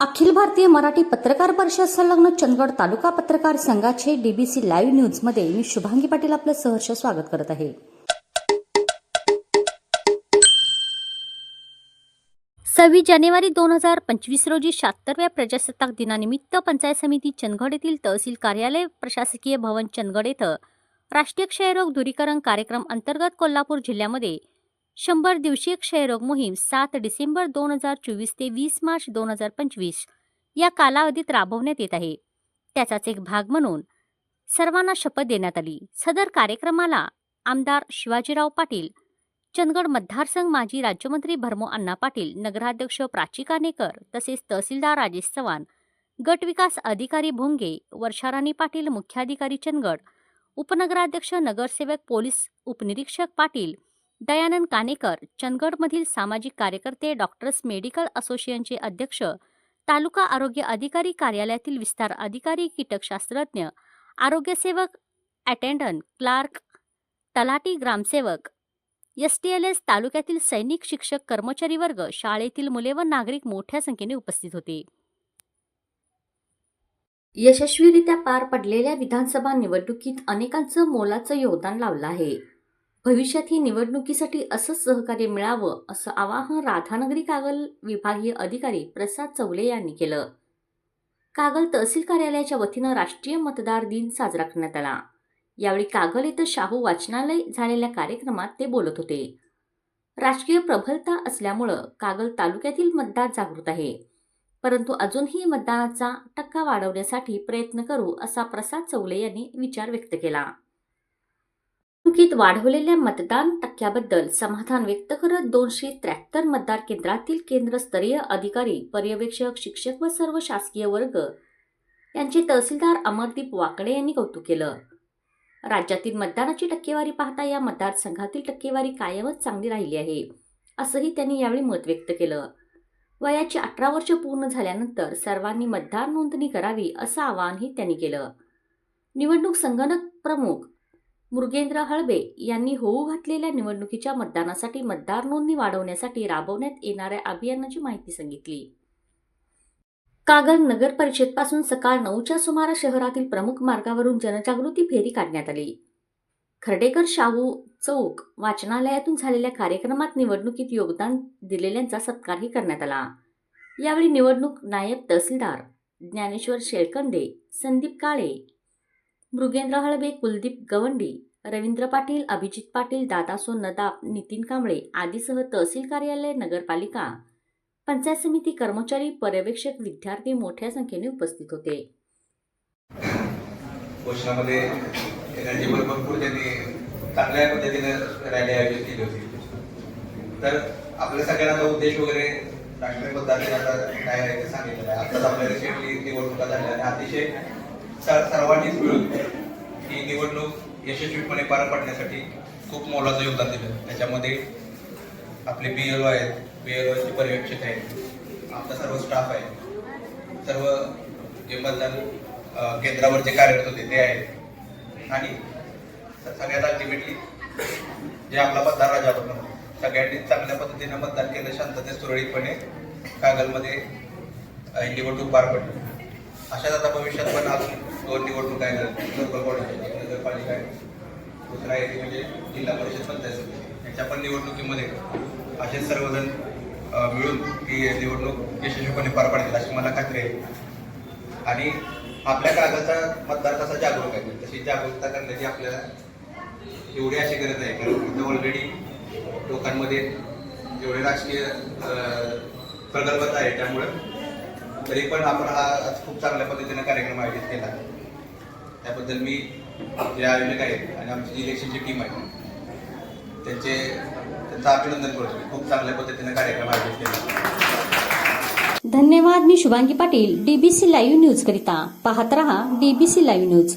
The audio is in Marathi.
अखिल भारतीय मराठी पत्रकार परिषद संलग्न चंदगड तालुका पत्रकार संघाचे डीबीसी लाईव्ह न्यूजमध्ये मी शुभांगी पाटील आपलं सहर्ष स्वागत करत आहे. सव्वीस जानेवारी दोन हजार पंचवीस रोजी शहात्तरव्या प्रजासत्ताक दिनानिमित्त पंचायत समिती चंदगड येथील तहसील कार्यालय प्रशासकीय भवन चंदगड येथे राष्ट्रीय क्षयरोग दूरीकरण कार्यक्रम अंतर्गत कोल्हापूर जिल्ह्यामध्ये शंभर दिवसीय क्षयरोग मोहीम सात डिसेंबर दोन हजार चोवीस ते वीस मार्च दोन हजार पंचवीस या कालावधीत राबवण्यात येत आहे. त्याचाच एक भाग म्हणून सर्वांना शपथ देण्यात आली. सदर कार्यक्रमाला आमदार शिवाजीराव पाटील चंदगड मतदारसंघ माजी राज्यमंत्री भरमो अण्णा पाटील नगराध्यक्ष प्राची कानेकर तसेच तहसीलदार राजेश चव्हाण गट विकास अधिकारी भोंगे वर्षाराणी पाटील मुख्याधिकारी चंदगड उपनगराध्यक्ष नगरसेवक पोलीस उपनिरीक्षक पाटील दयानंद कानेकर चंदगडमधील सामाजिक कार्यकर्ते डॉक्टर्स मेडिकल असोसिएशनचे अध्यक्ष तालुका आरोग्य अधिकारी कार्यालयातील विस्तार अधिकारी कीटकशास्त्रज्ञ आरोग्यसेवक अटेंडंट क्लार्क तलाटी ग्रामसेवक एस टी एल एस तालुक्यातील सैनिक शिक्षक कर्मचारी वर्ग शाळेतील मुले व नागरिक मोठ्या संख्येने उपस्थित होते. यशस्वीरित्या पार पडलेल्या विधानसभा निवडणुकीत अनेकांचं मोलाचं योगदान लावलं आहे. भविष्यातही निवडणुकीसाठी असंच सहकार्य मिळावं असं आवाहन राधानगरी कागल विभागीय अधिकारी प्रसाद चौले यांनी केलं. कागल तहसील कार्यालयाच्या वतीनं राष्ट्रीय मतदार दिन साजरा करण्यात आला. यावेळी कागल इथं शाहू वाचनालय झालेल्या कार्यक्रमात ते बोलत होते. राजकीय प्रबलता असल्यामुळं कागल तालुक्यातील मतदार जागृत आहे. परंतु अजूनही मतदानाचा टक्का वाढवण्यासाठी प्रयत्न करू असा प्रसाद चौले यांनी विचार व्यक्त केला. निवडणुकीत वाढवलेल्या मतदान टक्क्याबद्दल समाधान व्यक्त करत दोनशे त्र्याहत्तर मतदार केंद्रातील केंद्रस्तरीय अधिकारी पर्यवेक्षक शिक्षक व सर्व शासकीय वर्ग यांचे तहसीलदार अमरदीप वाकडे यांनी कौतुक केलं. राज्यातील मतदानाची टक्केवारी पाहता या मतदारसंघातील टक्केवारी कायमच चांगली राहिली आहे असंही त्यांनी यावेळी मत व्यक्त केलं. वयाची अठरा वर्ष पूर्ण झाल्यानंतर सर्वांनी मतदार नोंदणी करावी असं आवाहनही त्यांनी केलं. निवडणूक संगणक प्रमुख मृगेंद्र हळबे यांनी होऊ घातलेल्या निवडणुकीच्या मतदानासाठी मतदार नोंदणी वाढवण्यासाठी राबवण्यात येणाऱ्या अभियानाची माहिती सांगितली. कागल नगर परिषदपासून सकाळ नऊच्या सुमारास शहरातील प्रमुख मार्गावरून जनजागृती फेरी काढण्यात आली. खर्डेकर शाहू चौक वाचनालयातून झालेल्या कार्यक्रमात निवडणुकीत योगदान दिलेल्यांचा सत्कारही करण्यात आला. यावेळी निवडणूक नायब तहसीलदार ज्ञानेश्वर शेळकंदे संदीप काळे मृगेंद्र हळबे कुलदीप गवंडी रवींद्र पाटील अभिजित पाटील दादासो नदाब नितीन कांबळे आदीसह तहसील कार्यालय नगरपालिका. पंचायत समिती कर्मचारी पर्यवेक्षक विद्यार्थी मोठ्या संख्येने उपस्थित होते. पोषणामध्ये एनर्जीवर भरपूर त्यांनी चांगल्या पद्धतीने रॅली आयोजित केली होती. तर आपल्या सगळ्यांचा उद्देश वगैरे राष्ट्रीय मतदार आता काय आहे ते सांगितलेलं आहे. आताच आपल्याला शेवटी निवडणुका झाल्या आणि अतिशय सर्वांनीच मिळून ही निवडणूक यशस्वीपणे पार पाडण्यासाठी खूप मोलाचं योगदान दिलं. त्याच्यामध्ये आपले बी एल ओ आहेत बी एल ओचे पर्यवेक्षक आहेत आमचा सर्व स्टाफ आहे सर्व जे मतदान केंद्रावर जे कार्यरत होते ते आहेत. आणि सगळ्यात अल्टिमेटली जे आपला मतदार राजा बनला सगळ्यांनी चांगल्या पद्धतीने मतदान केलं शांततेत सुरळीतपणे कागलमध्ये निवडणूक पार पडली. अशाच आता भविष्यात पण अजून दोन निवडणूक आहे नगरपालिका आहे दुसरा आहे ते म्हणजे जिल्हा परिषद पंचायत याच्या पण निवडणुकीमध्ये असे सर्वजण मिळून ही निवडणूक यशस्वीपणे पार पाडतील अशी मला खात्री आहे. आणि आपल्या कागदाचा मतदार कसा जागरूक आहे? तशी जागरूकता करण्याची आपल्याला एवढी अशी गरज आहे. कारण तिथं ऑलरेडी लोकांमध्ये एवढे राजकीय प्रगल्भता आहे. त्यामुळं तरी पण आपण हा खूप चांगल्या पद्धतीने कार्यक्रम आयोजित केला. त्याबद्दल मी जे आयोजक आहेत आणि आमची जी इलेक्शनची टीम आहे त्यांचे त्यांचं अभिनंदन करतो खूप चांगल्या पद्धतीने कार्यक्रम आयोजित केला. धन्यवाद मी Shubhangi Patil DBC live news करिता. पाहत रहा डीबीसी लाईव्ह न्यूज